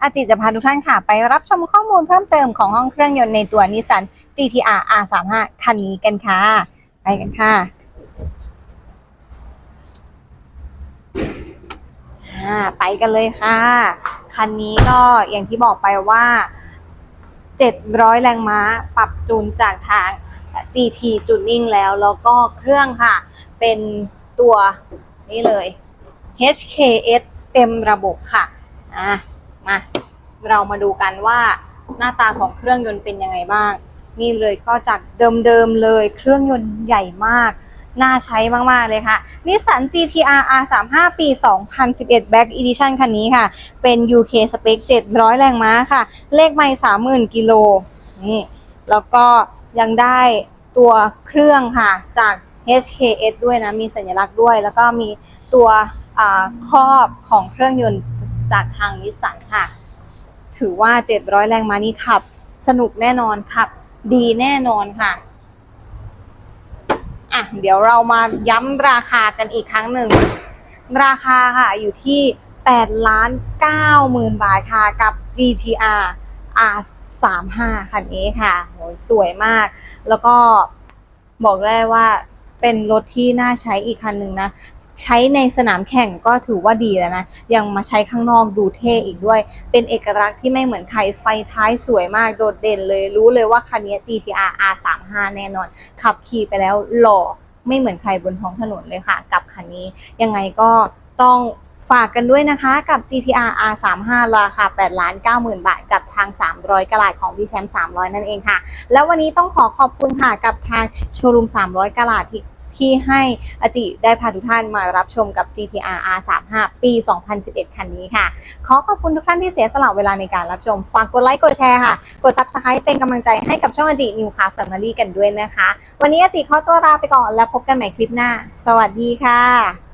อาจิจะพาทุกท่านค่ะ ไปรับชมข้อมูลเพิ่มเติมของห้องเครื่องยนต์ในตัวนิสสัน GTR R35 คันนี้กันค่ะ ไปกันค่ะไปกันเลยค่ะ คันนี้ก็อย่างที่บอกไปว่า 700 แรงม้าปรับจูนจากทาง GT Tuning แล้ว แล้วก็เครื่องค่ะ เป็นตัวนี้เลย HKS เต็มระบบค่ะอะมา เรามาดูกันว่าหน้าตาของเครื่องยนต์เป็นยังไงบ้าง นี่เลยก็จากเดิมๆเลยเครื่องยนต์ใหญ่มาก น่าใช้มากๆเลยค่ะนิสสัน GTR R35 ปี 2011 Back Edition คันนี้ค่ะ เป็น UK Spec 700 แรงม้าค่ะ เลขไม่30,000 กิโลนี่แล้วก็ยังได้ตัวเครื่องค่ะจาก HKS ด้วยนะ มีสัญลักษณ์ด้วย แล้วก็มีตัวครอบของเครื่องยนต์จากทางนิสสันค่ะ ถือว่า 700 แรงม้านี่ขับ สนุกแน่นอนขับ ดีแน่นอนค่ะอะเดี๋ยวเรามาย้ำราคากันอีกครั้งหนึ่ง ราคาค่ะอยู่ที่8ล้าน9หมื่นบาทค่ะกับ GTR R35 คันนี้ค่ะโหสวยมาก แล้วก็บอกได้ว่าเป็นรถที่น่าใช้อีกคันหนึ่งนะ ใช้ในสนามแข่งก็ถือว่าดีแล้วนะ ยังมาใช้ข้างนอกดูเท่อีกด้วย เป็นเอกลักษณ์ที่ไม่เหมือนใครไฟท้ายสวยมากโดดเด่นเลยรู้เลยว่าคันนี้ GTR R35 แน่นอน ขับขี่ไปแล้วหล่อไม่เหมือนใครบนท้องถนนเลยค่ะ กับคันนี้ยังไงก็ต้องฝากกันด้วยนะคะกับ GTR R35 ราคา8ล้าน9 0,000 บาท กับทาง 300กะลาดของพี่แชมป์300 นั่นเองค่ะ แล้ววันนี้ต้องขอขอบคุณค่ะกับทางโชว์รูม 300กะลาดที่ ที่ให้อจิได้พาทุกท่านมารับชมกับ GTR R35 ปี 2011 คันนี้ค่ะ ขอขอบคุณทุกท่านที่เสียสละเวลาในการรับชม ฝากกดไลค์กดแชร์ค่ะ กด Subscribe เป็นกำลังใจให้กับช่องอจินิวคาแฟมิลี่กันด้วยนะคะ วันนี้อจิขอตัวลาไปก่อนแล้วพบกันใหม่คลิปหน้า สวัสดีค่ะ